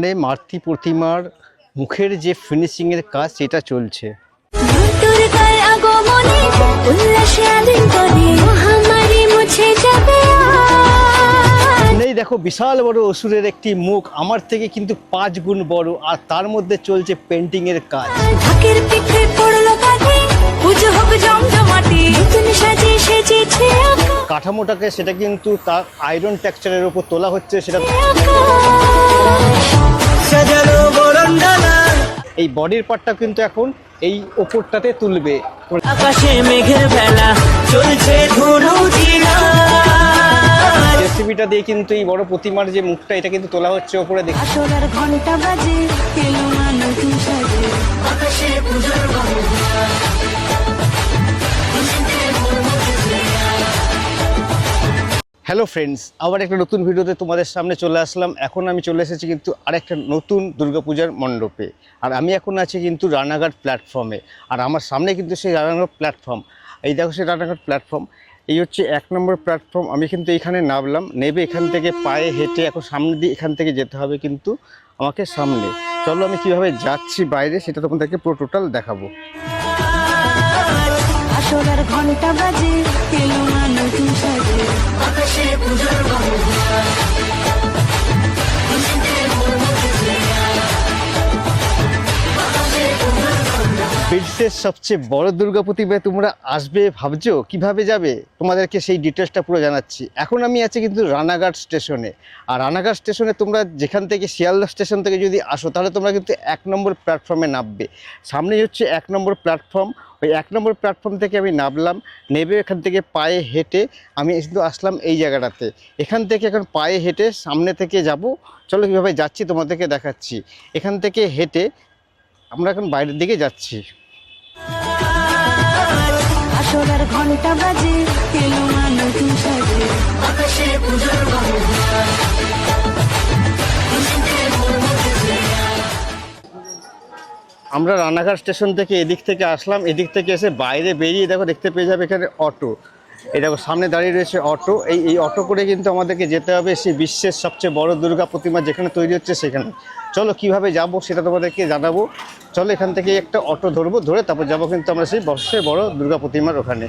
মানে মাতৃ প্রতিমার মুখের যে ফিনিশিং এর কাজ সেটা চলছে। নেই দেখো বিশাল বড় অসুরের একটি মুখ আমার থেকে কিন্তু পাঁচ গুণ বড় আর তার মধ্যে চলছে পেন্টিং এর কাজ পুজো হোক জমজমাটি নতুন সাজে সেজেছে কাঠামোটাকে সেটা কিন্তু তার আয়রন টেক্সচারের উপর তোলা হচ্ছে সেটা এই বডির পার্টটা কিন্তু এখন এই ওপরটাতে তুলবে। আকাশে মেঘের বেলা চলছে ধনু জেসিবিটা দিয়ে কিন্তু এই বড় প্রতিমার যে মুখটা এটা কিন্তু তোলা হচ্ছে ওপরে দেখি আসরার ঘণ্টা বাজে আকাশে হ্যালো ফ্রেন্ডস আবার একটা নতুন ভিডিওতে তোমাদের সামনে চলে আসলাম। এখন আমি চলে এসেছি কিন্তু আরেকটা নতুন দুর্গাপূজার মণ্ডপে। আর আমি এখন আছি কিন্তু রানাঘাট প্ল্যাটফর্মে আর আমার সামনে কিন্তু সেই রানাঘাট প্ল্যাটফর্ম এই দেখো সেই রানাঘাট প্ল্যাটফর্ম এই হচ্ছে এক নম্বর প্ল্যাটফর্ম আমি কিন্তু এখানে নামলাম। নেবে এখান থেকে পায়ে হেঁটে এখন সামনে দিয়ে এখান থেকে যেতে হবে কিন্তু আমাকে সামনে। চলো আমি কীভাবে যাচ্ছি বাইরে সেটা তোমাদেরকে পুরো টোটাল দেখাবো। ঘণ্টা বিশ্বের সবচেয়ে বড় দুর্গা প্রতিমায় তোমরা আসবে, ভাবছ? কীভাবে যাবে? তোমাদেরকে সেই ডিটেলসটা পুরো জানাচ্ছি। এখন আমি আছি কিন্তু রানাঘাট স্টেশনে আর রানাঘাট স্টেশনে তোমরা যেখান থেকে শিয়ালদা স্টেশন থেকে যদি আসো, তাহলে তোমরা কিন্তু এক নম্বর প্ল্যাটফর্মে নামবে। সামনেই হচ্ছে এক নম্বর প্ল্যাটফর্ম ওই এক নম্বর প্ল্যাটফর্ম থেকে আমি নামলাম নেবে এখান থেকে পায়ে হেঁটে আমি কিন্তু আসলাম এই জায়গাটাতে। এখান থেকে এখন পায়ে হেঁটে সামনে থেকে যাব। চলো কীভাবে যাচ্ছি তোমাদেরকে দেখাচ্ছি। এখান থেকে হেঁটে আমরা এখন বাইরের দিকে যাচ্ছি। ঘণ্টা বাজে আকাশে আমরা রানাঘাট স্টেশন থেকে এদিক থেকে আসলাম। এদিক থেকে এসে বাইরে বেরিয়ে দেখো, দেখতে পেয়ে যাবে এখানে অটো। এই দেখো, সামনে দাঁড়িয়ে রয়েছে অটো। এই এই অটো করে কিন্তু আমাদেরকে যেতে হবে সেই বিশ্বের সবচেয়ে বড় দুর্গা প্রতিমা যেখানে তৈরি হচ্ছে সেখানে। চলো, কীভাবে যাব সেটা তোমাদেরকে জানাব। চলো, এখান থেকে একটা অটো ধরবো, ধরে তারপর যাব কিন্তু আমরা সেই বর্ষের বড় দুর্গা প্রতিমার ওখানে।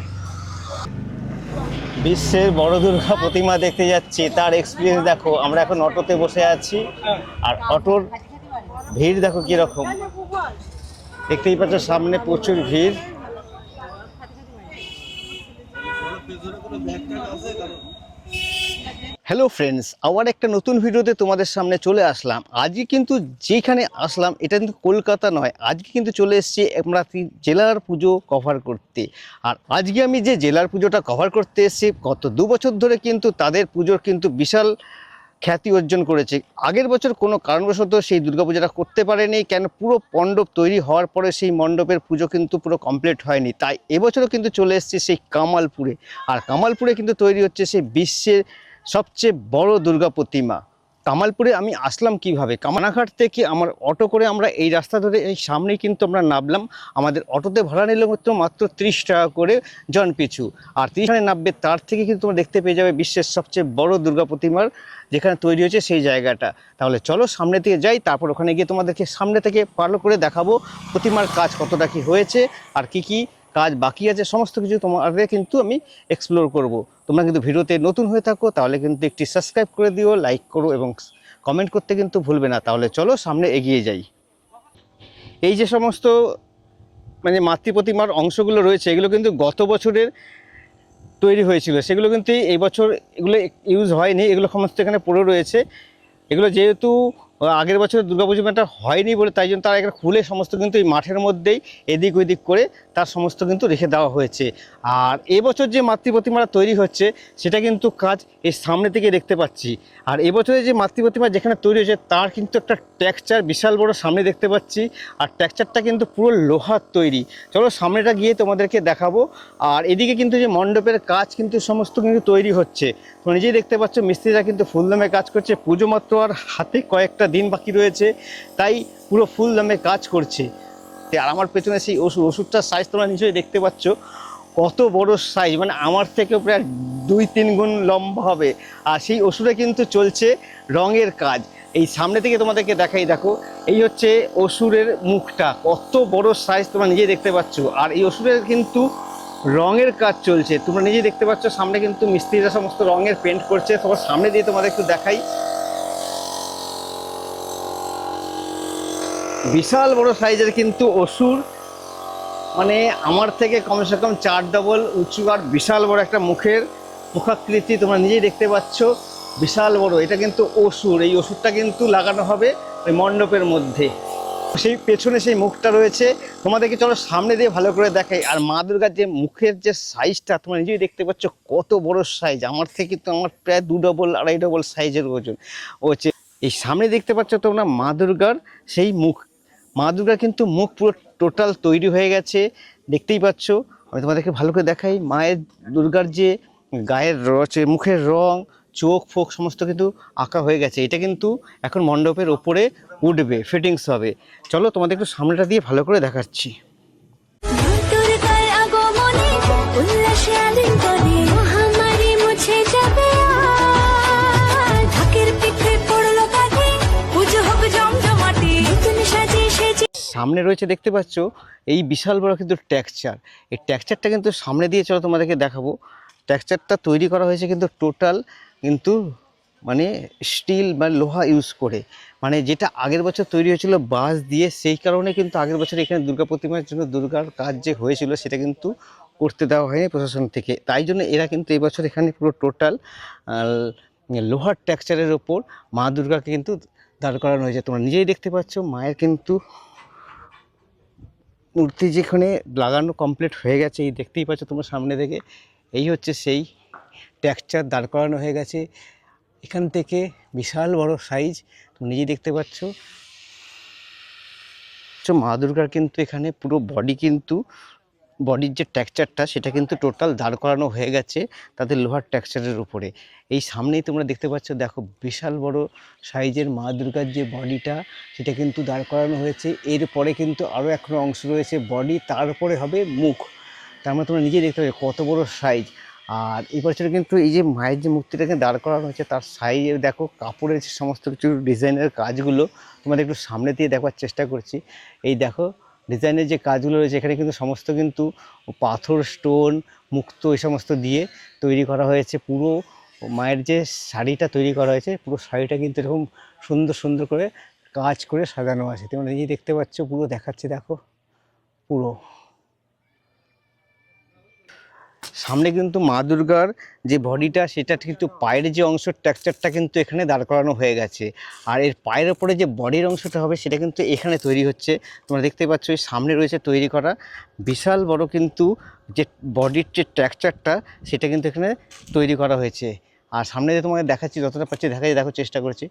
বিশ্বের বড় দুর্গা প্রতিমা দেখতে যাচ্ছি। তার এক্সপিরিয়েন্স দেখো, আমরা এখন অটোতে বসে আছি। আর অটোর ভিড় দেখো কীরকম। দেখতেই পাচ্ছ সামনে প্রচুর ভিড়। হ্যালো ফ্রেন্ডস আবার একটা নতুন ভিডিওতে তোমাদের সামনে চলে আসলাম। আজকে কিন্তু যেখানে আসলাম, এটা কিন্তু কলকাতা নয়, আজকে কিন্তু চলে এসেছি আমরা জেলার পুজো কভার করতে। আর আজকে আমি যে জেলার পুজোটা কভার করতে এসেছি, গত দু বছর ধরে কিন্তু তাদের পুজোর কিন্তু বিশাল খ্যাতি অর্জন করেছে। আগের বছর কোনো কারণবশত সেই দুর্গাপূজাটা করতে পারেনি, কেন পুরো মণ্ডপ তৈরি হওয়ার পরে সেই মণ্ডপের পুজো কিন্তু পুরো কমপ্লিট হয়নি। তাই এবছরও কিন্তু চলে এসছে সেই কামালপুরে। আর কামালপুরে কিন্তু তৈরি হচ্ছে সেই বিশ্বের সবচেয়ে বড় দুর্গা প্রতিমা। কামালপুরে আমি আসলাম কীভাবে? কামানাঘাট থেকে আমার অটো করে আমরা এই রাস্তা ধরে এই সামনেই কিন্তু আমরা নামলাম। আমাদের অটোতে ভাড়া নিল মাত্র মাত্র ত্রিশ টাকা করে জন পিছু আর ত্রিশ টাকায় নামবে তার থেকে কিন্তু তোমরা দেখতে পেয়ে যাবে বিশ্বের সবচেয়ে বড় দুর্গা প্রতিমার যেখানে তৈরি হয়েছে সেই জায়গাটা। তাহলে চলো সামনে থেকে যাই, তারপর ওখানে গিয়ে তোমাদেরকে সামনে থেকে ভালো করে দেখাবো প্রতিমার কাজ কতটা কি হয়েছে, আর কি কি কাজ বাকি আছে, সমস্ত কিছু তোমাদের কিন্তু আমি এক্সপ্লোর করব। তোমরা কিন্তু ভিডিওতে নতুন হয়ে থাকো, তাহলে কিন্তু একটি সাবস্ক্রাইব করে দিও লাইক করো এবং কমেন্ট করতে কিন্তু ভুলবে না। তাহলে চলো সামনে এগিয়ে যাই। এই যে সমস্ত মানে মাতৃ প্রতিমার অংশগুলো রয়েছে, এগুলো কিন্তু গত বছরের তৈরি হয়েছিল। সেগুলো কিন্তু এই বছর এগুলো ইউজ হয়নি, এগুলো সমস্ত এখানে পড়ে রয়েছে। এগুলো যেহেতু আগের বছর দুর্গাপুজো মেলাটা হয়নি বলে তাই জন্য তারা এখানে খুলে সমস্ত কিন্তু এই মাঠের মধ্যেই এদিক ওদিক করে তার সমস্ত কিন্তু রেখে দেওয়া হয়েছে। আর এবছর যে মাতৃ প্রতিমাটা তৈরি হচ্ছে, সেটা কিন্তু কাজ এই সামনে থেকে দেখতে পাচ্ছি। আর এবছরে যে মাতৃ প্রতিমা যেখানে তৈরি হয়েছে, তার কিন্তু একটা টেক্সচার বিশাল বড় সামনে দেখতে পাচ্ছি। আর টেক্সচারটা কিন্তু পুরো লোহার তৈরি। চলো সামনেটা গিয়ে তোমাদেরকে দেখাবো। আর এদিকে কিন্তু যে মণ্ডপের কাজ কিন্তু সমস্ত কিন্তু তৈরি হচ্ছে। তো নিজেই দেখতে পাচ্ছ, মিস্ত্রিরা কিন্তু ফুলদমে কাজ করছে। পুজো মাত্র আর হাতে কয়েকটা দিন বাকি রয়েছে। তাই পুরো ফুলদমে কাজ করছে। আর আমার পেছনে সেই ওষুধ ওষুধটার সাইজ তোমরা নিশ্চয়ই দেখতে পাচ্ছ। কত বড় সাইজ মানে আমার থেকেও প্রায় দুই তিন গুণ লম্বা হবে। আর সেই ওষুধে কিন্তু চলছে রঙের কাজ। এই সামনে থেকে তোমাদেরকে দেখাই, দেখো, এই হচ্ছে অসুরের মুখটা। কত বড় সাইজ তোমরা নিজেই দেখতে পাচ্ছ। আর এই অসুরের কিন্তু রঙের কাজ চলছে। তোমরা নিজেই দেখতে পাচ্ছ, সামনে কিন্তু মিস্ত্রিরা সমস্ত রঙের পেন্ট করছে। তোমার সামনে দিয়ে তোমাদের একটু দেখাই। বিশাল বড় সাইজের কিন্তু অসুর। মানে আমার থেকে কমসে কম চার ডবল উঁচু আর বিশাল বড় একটা মুখের মুখাকৃতি তোমরা নিজেই দেখতে পাচ্ছ। বিশাল বড়, এটা কিন্তু অসুর। এই ওষুধটা কিন্তু লাগানো হবে ওই মণ্ডপের মধ্যে। সেই পেছনে সেই মুখটা রয়েছে। তোমাদেরকে চলো সামনে দিয়ে ভালো করে দেখাই। আর মা দুর্গার যে মুখের যে সাইজটা তোমরা নিজেই দেখতে পাচ্ছ, কত বড় সাইজ আমার থেকে তো আমার প্রায় দু ডবল আড়াই ডবল সাইজের ওজন। ও এই সামনে দেখতে পাচ্ছ তোমরা মা দুর্গার সেই মুখ মা দুর্গার কিন্তু মুখ পুরো টোটাল তৈরি হয়ে গেছে। দেখতেই পাচ্ছ, আমি তোমাদেরকে ভালো করে দেখাই। মায়ের দুর্গার যে গায়ের রচে মুখের রং, চোখ, ফোক, সমস্ত কিন্তু আঁকা হয়ে গেছে। এটা কিন্তু এখন মণ্ডপের ওপরে উঠবে ফিটিংস হবে। চলো তোমাদের একটু সামনেটা দিয়ে ভালো করে দেখাচ্ছি। সামনে রয়েছে দেখতে পাচ্ছ, এই বিশাল বড় কিন্তু টেক্সচার এই টেক্সচারটা কিন্তু সামনে দিয়ে চলো তোমাদেরকে দেখাবো। টেক্সচারটা তৈরি করা হয়েছে কিন্তু টোটাল কিন্তু মানে স্টিল বা লোহা ইউজ করে। মানে যেটা আগের বছর তৈরি হয়েছিল বাঁশ দিয়ে, সেই কারণে কিন্তু আগের বছর এখানে দুর্গা প্রতিমার জন্য দুর্গার কাজ যে হয়েছিল, সেটা কিন্তু করতে দেওয়া হয়নি প্রশাসন থেকে। তাই জন্য এরা কিন্তু এই বছর এখানে পুরো টোটাল লোহার টেক্সচারের ওপর মা দুর্গাকে কিন্তু দাঁড় করানো হয়েছে। তোমরা নিজেই দেখতে পাচ্ছ, মায়ের কিন্তু মূর্তি যেখানে লাগানো কমপ্লিট হয়ে গেছে, এই দেখতেই পাচ্ছ তোমার সামনে থেকে এই হচ্ছে সেই টেক্সচার দাঁড় করানো হয়ে গেছে। এখান থেকে বিশাল বড় সাইজ তুমি নিজেই দেখতে পাচ্ছ। মা দুর্গার কিন্তু এখানে পুরো বডি কিন্তু বডির যে টেক্সচারটা সেটা কিন্তু টোটাল দাঁড় করানো হয়ে গেছে তাদের লোহার টেক্সচারের উপরে। এই সামনেই তোমরা দেখতে পাচ্ছ, দেখো বিশাল বড় সাইজের মা দুর্গার যে বডিটা, সেটা কিন্তু দাঁড় করানো হয়েছে। এরপরে কিন্তু আরও এখনও অংশ রয়েছে বডি তারপরে হবে মুখ। তার মানে তোমরা নিজেই দেখতে পাচ্ছ কত বড় সাইজ আর এই বছর কিন্তু এই যে মায়ের যে মূর্তিটাকে দাঁড় করানো হয়েছে, তার সাইজে দেখো কাপড়ের যে সমস্ত কিছু ডিজাইনের কাজগুলো, তোমাদের একটু সামনে দিয়ে দেখার চেষ্টা করছি। এই দেখো ডিজাইনের যে কাজগুলো রয়েছে, এখানে কিন্তু সমস্ত কিন্তু পাথর স্টোন মুক্ত এই সমস্ত দিয়ে তৈরি করা হয়েছে। পুরো মায়ের যে শাড়িটা তৈরি করা হয়েছে, পুরো শাড়িটা কিন্তু এরকম সুন্দর সুন্দর করে কাজ করে সাজানো আছে। তোমরা নিজেই দেখতে পাচ্ছ, পুরো দেখাচ্ছে, দেখো। পুরো। সামনে কিন্তু মা দুর্গার যে বডিটা, সেটা কিন্তু পায়ের যে অংশ টেক্সচারটা কিন্তু এখানে দাঁড় করানো হয়ে গেছে। আর এর পায়ের ওপরে যে বডির অংশটা হবে, সেটা কিন্তু এখানে তৈরি হচ্ছে। তোমরা দেখতে পাচ্ছ সামনে রয়েছে তৈরি করা বিশাল বড় কিন্তু যে বডির যে টেক্সচারটা সেটা কিন্তু এখানে তৈরি করা হয়েছে। আর সামনে যে তোমাকে দেখাচ্ছি, যতটা পাচ্ছি দেখা যায়, দেখার চেষ্টা করছি।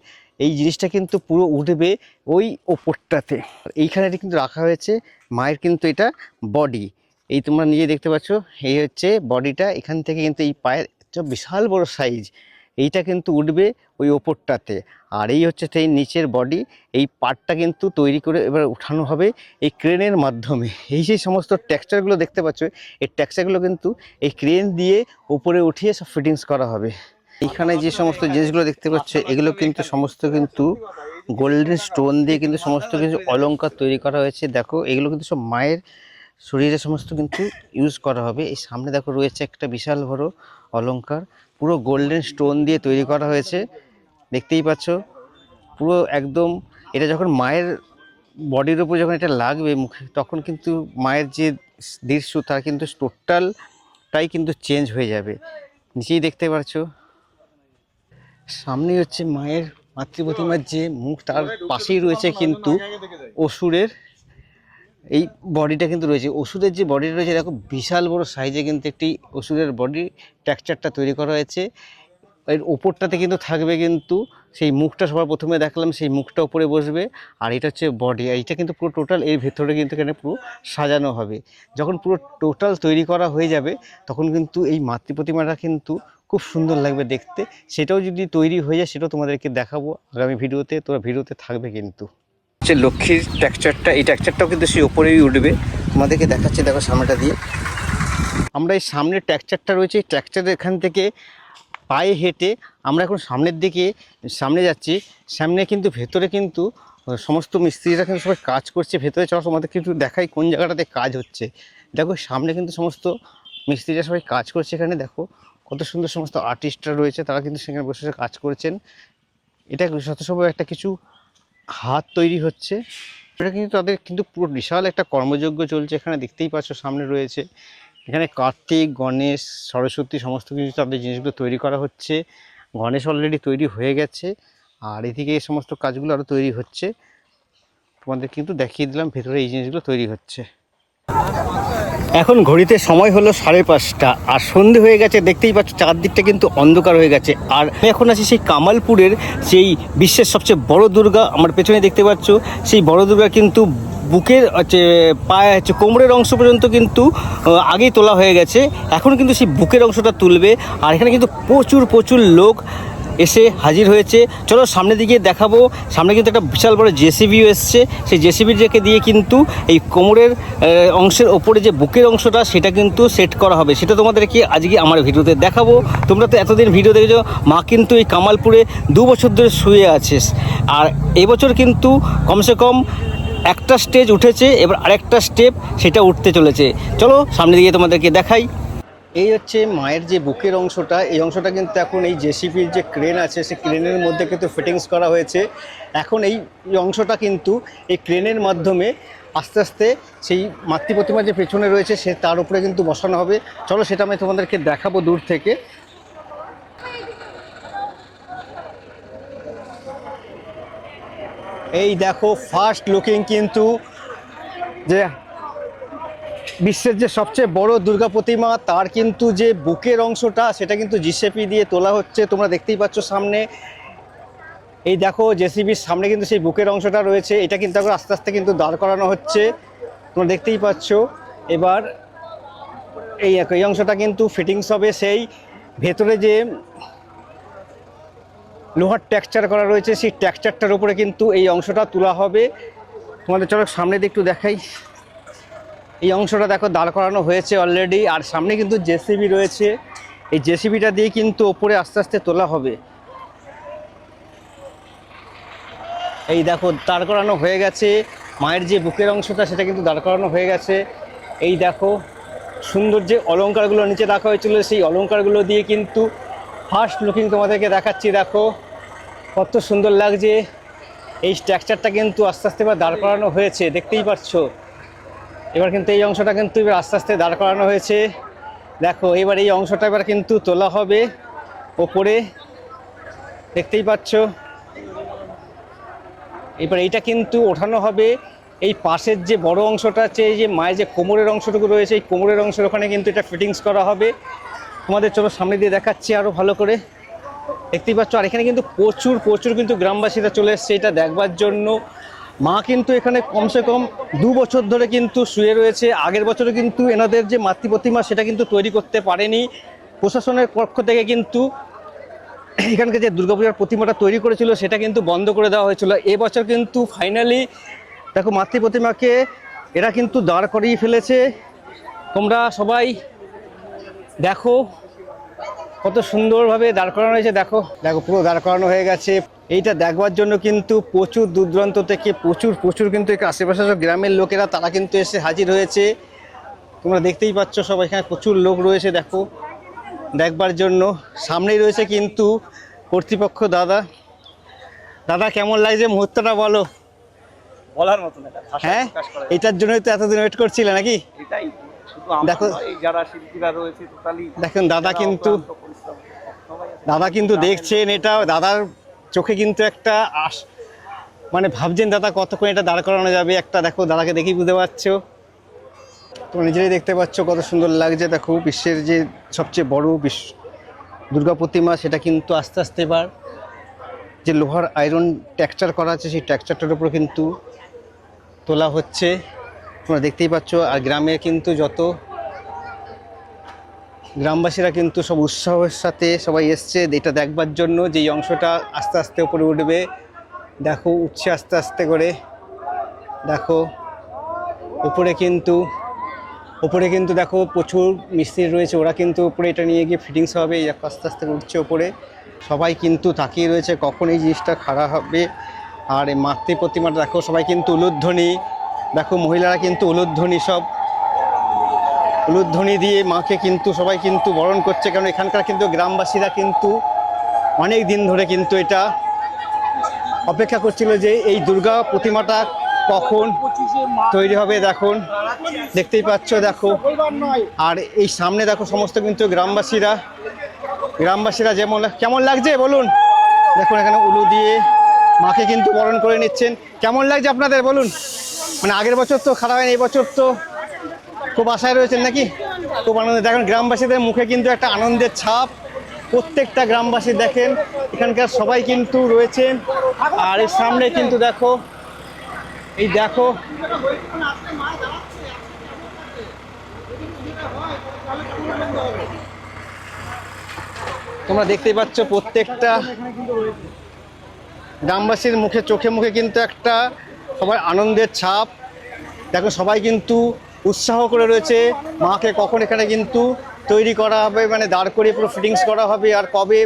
এই জিনিসটা কিন্তু পুরো উঠবে ওই ওপরটাতে। এইখানে কিন্তু রাখা হয়েছে, মায়ের কিন্তু এটা বডি। এই তোমরা নিজে দেখতে পাচ্ছ, এই হচ্ছে বডিটা, এখান থেকে কিন্তু এই পায়ের বিশাল বড় সাইজ, এইটা কিন্তু উঠবে ওই ওপরটাতে। আর এই হচ্ছে সেই নিচের বডি, এই পার্টটা কিন্তু তৈরি করে এবার উঠানো হবে এই ক্রেনের মাধ্যমে। এই সেই সমস্ত টেক্সচারগুলো দেখতে পাচ্ছ, এই টেক্সচারগুলো কিন্তু এই ক্রেন দিয়ে উপরে উঠিয়ে সব ফিটিংস করা হবে। এইখানে যে সমস্ত জিনিসগুলো দেখতে পাচ্ছ, এগুলো কিন্তু সমস্ত কিন্তু গোল্ডেন স্টোন দিয়ে কিন্তু সমস্ত কিছু অলঙ্কার তৈরি করা হয়েছে। দেখো, এগুলো কিন্তু সব মায়ের শরীরে সমস্ত কিন্তু ইউজ করা হবে। এই সামনে দেখো রয়েছে একটা বিশাল বড় অলঙ্কার পুরো গোল্ডেন স্টোন দিয়ে তৈরি করা হয়েছে। দেখতেই পাচ্ছ, পুরো একদম এটা যখন মায়ের বডির উপর যখন এটা লাগবে, মুখে তখন কিন্তু মায়ের যে দৃশ্য তার কিন্তু টোটালটাই কিন্তু চেঞ্জ হয়ে যাবে। নিচেই দেখতে পাচ্ছ, সামনেই হচ্ছে মায়ের মাতৃপ্রতিমার যে মুখ, তার পাশেই রয়েছে কিন্তু অসুরের এই বডিটা কিন্তু রয়েছে। ওষুধের যে বডিটা রয়েছে, দেখো বিশাল বড় সাইজে কিন্তু একটি ওষুধের বডি টেক্সচারটা তৈরি করা হয়েছে। এর ওপরটাতে কিন্তু থাকবে কিন্তু সেই মুখটা সবার প্রথমে দেখালাম, সেই মুখটা উপরে বসবে। আর এটা হচ্ছে বডি এটা কিন্তু পুরো টোটাল এর ভেতরে কিন্তু এখানে পুরো সাজানো হবে। যখন পুরো টোটাল তৈরি করা হয়ে যাবে, তখন কিন্তু এই মাতৃপ্রতিমাটা কিন্তু খুব সুন্দর লাগবে দেখতে। সেটাও যদি তৈরি হয়ে যায়, সেটাও তোমাদেরকে দেখাবো। আগামী ভিডিওতে তোমরা ভিডিওতে থাকবে কিন্তু। হচ্ছে লক্ষ্মীর টেক্সচারটা এই টেক্সচারটাও কিন্তু সেই ওপরেই উঠবে। তোমাদেরকে দেখাচ্ছি, দেখো সামনেটা দিয়ে। আমরা এই সামনের টেক্সচারটা রয়েছে, এই টেক্সচার এখান থেকে পায়ে হেঁটে আমরা এখন সামনের দিকে, সামনে যাচ্ছি। সামনে কিন্তু ভেতরে কিন্তু সমস্ত মিস্ত্রিরা কিন্তু সবাই কাজ করছে। ভেতরে চলো তোমাদের কিন্তু দেখাই কোন জায়গাটাতে কাজ হচ্ছে। দেখো, সামনে কিন্তু সমস্ত মিস্ত্রিরা সবাই কাজ করছে এখানে। দেখো, কত সুন্দর সমস্ত আর্টিস্টরা রয়েছে, তারা কিন্তু সেখানে বসে কাজ করছেন। এটা যত একটা কিছু হাত তৈরি হচ্ছে। এটা কিন্তু তাদের কিন্তু পুরো বিশাল একটা কর্মযজ্ঞ চলছে এখানে, দেখতেই পাচ্ছ সামনে রয়েছে। এখানে কার্তিক, গণেশ, সরস্বতী, সমস্ত কিছু তাদের জিনিসগুলো তৈরি করা হচ্ছে। গণেশ অলরেডি তৈরি হয়ে গেছে, আর এদিকে এই সমস্ত কাজগুলো আরও তৈরি হচ্ছে। তোমাদের কিন্তু দেখিয়ে দিলাম, ভেতরে এই জিনিসগুলো তৈরি হচ্ছে। এখন ঘড়িতে সময় হলো সাড়ে পাঁচটা আর সন্ধে হয়ে গেছে, দেখতেই পাচ্ছ চারদিকটা কিন্তু অন্ধকার হয়ে গেছে। আর এখন আছি সেই কামালপুরের সেই বিশ্বের সবচেয়ে বড় দুর্গা, আমার পেছনে দেখতে পাচ্ছ সেই বড় দুর্গা কিন্তু বুকের হচ্ছে পায়ে হচ্ছে কোমরের অংশ পর্যন্ত কিন্তু আগেই তোলা হয়ে গেছে। এখন কিন্তু সেই বুকের অংশটা তুলবে। আর এখানে কিন্তু প্রচুর প্রচুর লোক এসে হাজির হয়েছে। চলো সামনের দিকে দেখাবো। সামনে কিন্তু একটা বিশাল বড় জেসিবিও এসছে। সেই জেসিবির রেখে দিয়ে কিন্তু এই কোমরের অংশের ওপরে যে বুকের অংশটা, সেটা কিন্তু সেট করা হবে। সেটা তোমাদেরকে আজকে আমার ভিডিওতে দেখাবো। তোমরা তো এতদিন ভিডিও দেখেছ, মা কিন্তু এই কামালপুরে দু বছর ধরে শুয়ে আছিস আর এবছর কিন্তু কমসে কম একটা স্টেজ উঠেছে, এবার আরেকটা স্টেপ সেটা উঠতে চলেছে। চলো সামনে দিকে তোমাদেরকে দেখাই। এই হচ্ছে মায়ের যে বুকের অংশটা, এই অংশটা কিন্তু এখন এই জেসিপির যে ক্রেন আছে, সেই ক্রেনের মধ্যে কিন্তু ফিটিংস করা হয়েছে। এখন এই অংশটা কিন্তু এই ক্রেনের মাধ্যমে আস্তে আস্তে সেই মাতৃ প্রতিমা যে পেছনে রয়েছে, সে তার উপরে কিন্তু বসানো হবে। চলো সেটা আমি তোমাদেরকে দেখাবো দূর থেকে। এই দেখো ফার্স্ট লুকিং কিন্তু যে বিশ্বের যে সবচেয়ে বড় দুর্গা প্রতিমা, তার কিন্তু যে বুকের অংশটা, সেটা কিন্তু জিসেপি দিয়ে তোলা হচ্ছে। তোমরা দেখতেই পাচ্ছ সামনে। এই দেখো জেসিবির সামনে কিন্তু সেই বুকের অংশটা রয়েছে। এটা কিন্তু এখন আস্তে আস্তে কিন্তু দাঁড় করানো হচ্ছে। তোমরা দেখতেই পাচ্ছ। এবার এই এই অংশটা কিন্তু ফিটিংস হবে সেই। ভেতরে যে লোহার টেক্সচার করা রয়েছে, সেই টেক্সচারটার উপরে কিন্তু এই অংশটা তোলা হবে। তোমাদের চলো সামনে দিয়ে একটু দেখাই। এই অংশটা দেখো দাঁড় করানো হয়েছে অলরেডি আর সামনে কিন্তু জেসিবি রয়েছে। এই জেসিবিটা দিয়ে কিন্তু ওপরে আস্তে আস্তে তোলা হবে। এই দেখো দাঁড় করানো হয়ে গেছে। মায়ের যে বুকের অংশটা, সেটা কিন্তু দাঁড় করানো হয়ে গেছে। এই দেখো সুন্দর যে অলংকারগুলো নিচে রাখা হয়েছিল, সেই অলংকারগুলো দিয়ে কিন্তু ফার্স্ট লুকিং তোমাদেরকে দেখাচ্ছি, দেখো। কত সুন্দর লাগছে। এই স্ট্রাকচারটা কিন্তু আস্তে আস্তে এবার দাঁড় করানো হয়েছে, দেখতেই পাচ্ছ। এবার কিন্তু এই অংশটা কিন্তু এবার আস্তে আস্তে দাঁড় করানো হয়েছে। দেখো, এবার এই অংশটা এবার কিন্তু তোলা হবে ওপরে। দেখতেই পাচ্ছ। এবার এইটা কিন্তু ওঠানো হবে। এই পাশের যে বড় অংশটা আছে, এই যে মায়ের যে কোমরের অংশটুকু রয়েছে, এই কোমরের অংশের ওখানে কিন্তু এটা ফিটিংস করা হবে। তোমাদের চলো সামনে দিয়ে দেখাচ্ছি আরও ভালো করে। দেখতেই পাচ্ছ, আর এখানে কিন্তু প্রচুর প্রচুর কিন্তু গ্রামবাসীরা চলে এসছে। এটা দেখবার জন্য মা কিন্তু এখানে কমসে কম দু বছর ধরে কিন্তু শুয়ে রয়েছে। আগের বছরে কিন্তু এনাদের যে মাতৃ প্রতিমা সেটা কিন্তু তৈরি করতে পারেনি। প্রশাসনের পক্ষ থেকে কিন্তু এখানকার যে দুর্গাপূজার প্রতিমাটা তৈরি করেছিল সেটা কিন্তু বন্ধ করে দেওয়া হয়েছিল। এবছর কিন্তু ফাইনালি দেখো মাতৃ প্রতিমাকে এরা কিন্তু দাঁড় করিয়ে ফেলেছে। তোমরা সবাই দেখো কত সুন্দরভাবে দাঁড় করানো হয়েছে, দেখো। দেখো পুরো দাঁড় করানো হয়ে গেছে। এইটা দেখবার জন্য কিন্তু প্রচুর দূর দূরান্ত থেকে প্রচুর প্রচুর কিন্তু আশেপাশে সব গ্রামের লোকেরা তারা কিন্তু এসে হাজির হয়েছে। তোমরা দেখতেই পাচ্ছ সবাই এখানে প্রচুর লোক রয়েছে দেখো। দেখবার জন্য সামনেই রয়েছে কিন্তু কর্তৃপক্ষ দাদা। দাদা কেমন লাগছে মুহূর্তটা বলো? বলার মতন হ্যাঁ? এটার জন্যই তো এতদিন ওয়েট করছিলে নাকি? দেখো। যারা শিল্পীরা রয়েছে দেখুন দাদা কিন্তু দাদা কিন্তু দেখছেন এটা দাদার চোখে কিন্তু একটা আস মানে ভাবছেন, দাদা, কতক্ষণ এটা দাঁড় করানো যাবে? একটা দেখো, দাদাকে দেখেই বুঝতে পারছ? তোমরা নিজেরাই দেখতে পাচ্ছ কত সুন্দর লাগছে। দেখো, বিশ্বের যে সবচেয়ে বড় বিশ্ব দুর্গা প্রতিমা, সেটা কিন্তু আস্তে আস্তে এবার যে লোহার আয়রন টেক্সচার করা আছে, সেই টেক্সচারটার উপর কিন্তু তোলা হচ্ছে। তোমরা দেখতেই পাচ্ছ, আর গ্রামে কিন্তু যত গ্রামবাসীরা কিন্তু সব উৎসাহের সাথে সবাই এসছে, এটা দেখবার জন্য যে অংশটা আস্তে আস্তে উপরে উঠবে। দেখো, উঠছে আস্তে আস্তে করে। দেখো, উপরে কিন্তু ওপরে কিন্তু দেখো প্রচুর মিস্ত্রি রয়েছে, ওরা কিন্তু উপরে এটা নিয়ে গিয়ে ফিটিংস হবে। এই আস্তে আস্তে উঠছে ওপরে সবাই কিন্তু তাকিয়ে রয়েছে কখন এই জিনিসটা খারাপ হবে। আর এই মাতৃ প্রতিমাটা দেখো, সবাই কিন্তু উলুধ্বনি। দেখো, মহিলারা কিন্তু উলুধ্বনি সব। উলুধ্বনি দিয়ে মাকে কিন্তু, সবাই কিন্তু বরণ করছে, কারণ এখানকার কিন্তু গ্রামবাসীরা কিন্তু অনেক দিন ধরে কিন্তু এটা অপেক্ষা করছিল যে এই দুর্গা প্রতিমাটা কখন তৈরি হবে, দেখুন, দেখতেই পাচ্ছ, দেখো। আর এই সামনে দেখো সমস্ত কিন্তু গ্রামবাসীরা গ্রামবাসীরা যেমন, কেমন লাগছে, বলুন? দেখুন এখানে উলু দিয়ে মাকে কিন্তু বরণ করে নিচ্ছেন। কেমন লাগছে আপনাদের, বলুন? মানে আগের বছর তো খারাপ হয়নি, এই বছর তো খুব বাসায় রয়েছেন নাকি? খুব আনন্দ দেখেন, গ্রামবাসীদের মুখে কিন্তু একটা আনন্দের ছাপ। প্রত্যেকটা গ্রামবাসী দেখেন, এখানকার সবাই কিন্তু রয়েছেন। আর এর সামনে কিন্তু দেখো, এই দেখো, তোমরা দেখতেই পাচ্ছ প্রত্যেকটা গ্রামবাসীর মুখে, চোখে মুখে কিন্তু একটা সবার আনন্দের ছাপ। দেখো, সবাই কিন্তু উৎসাহ করে রয়েছে। মাকে কখন এখানে কিন্তু তৈরি করা হবে মানে দাঁড় করিয়ে পুরো ফিটিংস করা হবে, আর কবে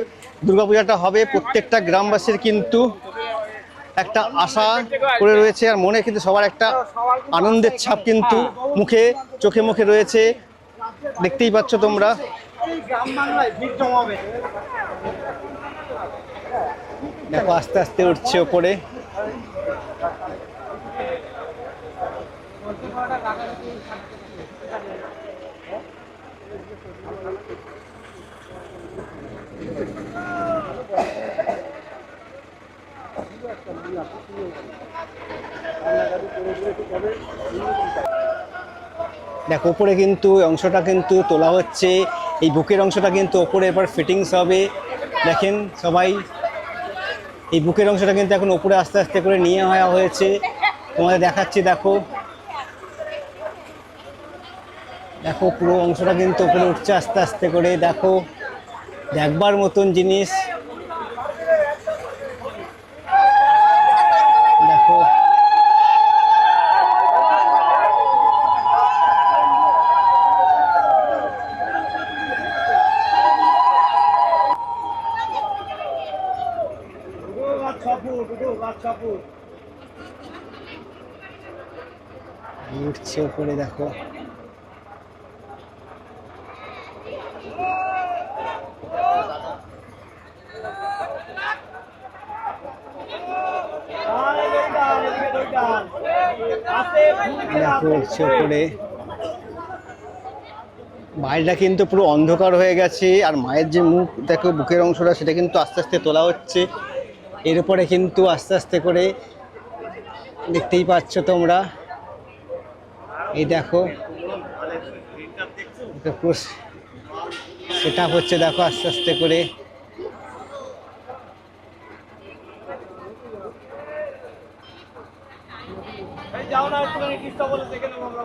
দুর্গাপূজাটা হবে, প্রত্যেকটা গ্রামবাসীর কিন্তু একটা আশা করে রয়েছে, আর মনে কিন্তু সবার একটা আনন্দের ছাপ কিন্তু মুখে, চোখে মুখে রয়েছে। দেখতেই পাচ্ছ তোমরা। দেখো, আস্তে আস্তে উঠছে ওপরে। দেখো, ওপরে কিন্তু অংশটা কিন্তু তোলা হচ্ছে। এই বুকের অংশটা কিন্তু ওপরে এবার ফিটিংস হবে। দেখেন সবাই, এই বুকের অংশটা কিন্তু এখন ওপরে আস্তে আস্তে করে নিয়ে হওয়া হয়েছে। তোমাদের দেখাচ্ছি, দেখো। দেখো, পুরো অংশটা কিন্তু ওপরে উঠছে আস্তে আস্তে করে, দেখো। দেখবার মতন জিনিস দেখো উপরে দেখো। দেখো বাইরেটা কিন্তু পুরো অন্ধকার হয়ে গেছে, আর মায়ের যে মুখ, দেখো, বুকের অংশটা, সেটা কিন্তু আস্তে আস্তে তোলা হচ্ছে। এরপরে কিন্তু আস্তে আস্তে করে দেখতেই পাচ্ছ তোমরা। এই দেখো সেটা হচ্ছে দেখো আস্তে আস্তে করে।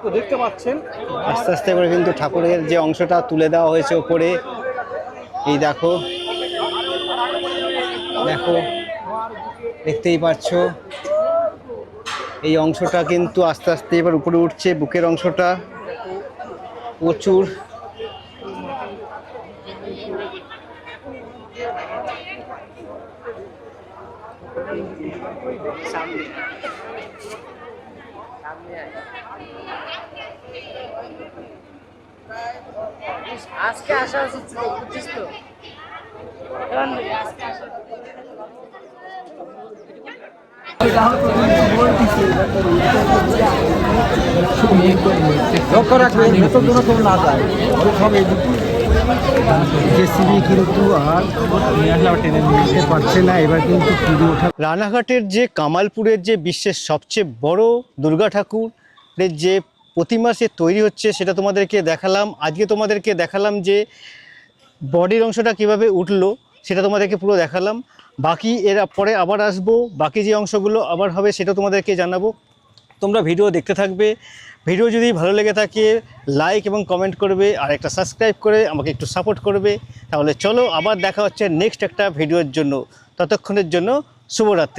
তো দেখতে পাচ্ছেন। আস্তে আস্তে করে কিন্তু ঠাকুরের যে অংশটা তুলে দেওয়া হয়েছে ওপরে এই দেখো দেখো দেখতেই পাচ্ছ। এই অংশটা কিন্তু আস্তে আস্তে এবার উপরে উঠছে, বুকের অংশটা প্রচুর। আজকে আসা উচিত বুঝছিস তো? রানাঘাটের যে কামালপুরের যে বিশ্বের সবচেয়ে বড় দুর্গা ঠাকুরের যে প্রতিমা সে তৈরি হচ্ছে, সেটা তোমাদেরকে দেখালাম। আজকে তোমাদেরকে দেখালাম যে বডির অংশটা কীভাবে উঠল, সেটা তোমাদেরকে পুরো দেখালাম। বাকি এর পরে আবার আসব, বাকি যে অংশগুলো আবার হবে সেটা তোমাদেরকে জানাব। তোমরা ভিডিও দেখতে থাকবে। ভিডিও যদি ভালো লেগে থাকে লাইক এবং কমেন্ট করবে, আর একটা সাবস্ক্রাইব করে আমাকে একটু সাপোর্ট করবে। তাহলে চলো আবার দেখা হচ্ছে নেক্সট একটা ভিডিওর জন্য। ততক্ষণের জন্য শুভরাত্রি।